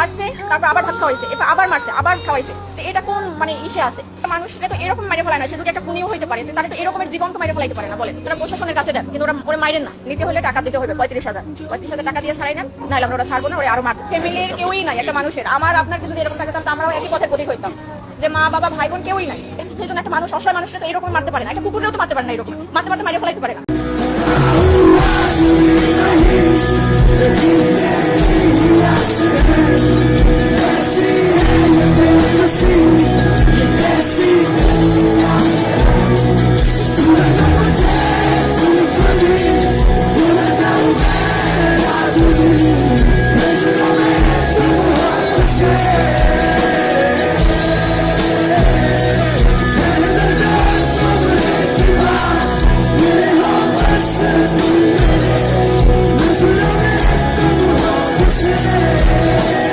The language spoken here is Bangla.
মারছে, তারপর আবার ভাত খাওয়াইছে, এরপর আবার মারছে, আবার খাওয়াইছে। তো এটা কোন মানে ইসে আছে? মানুষরা তো এরকম মারে ফেলায় না, সে যদি একটা খুনিও হইতে পারে তারা তো এরকমের জীবন তো মারে ফেলাইতে পারে না বলে তারা প্রশাসনের কাছে দেন, কিন্তু ওরা ওরা মাইরেন না। নিতে হলে টাকা দিতে হবে, পঁয়ত্রিশ হাজার। পঁয়ত্রিশ হাজার টাকা দিয়ে ছাড়াই নেন, নাহলে আমরা ওরা ছাড়বো না, ওরা আরও মারবো। ফ্যামিলির কেউই নাই, একটা মানুষের। আমার, আপনার যদি এরকম থাকতাম তো আমরাও একই পথে প্রতীক হইতাম। যে মা, বাবা, ভাই, বোন কেউই নাই। সেই জন্য একটা মানুষ, অসহায় মানুষকে তো এরকম মারতে পারে না। একটা কুকুরেও তো মারতে পারে না এরকম। মারতে মারতে মারিয়ে ফেলাইতে পারে না। Yeah.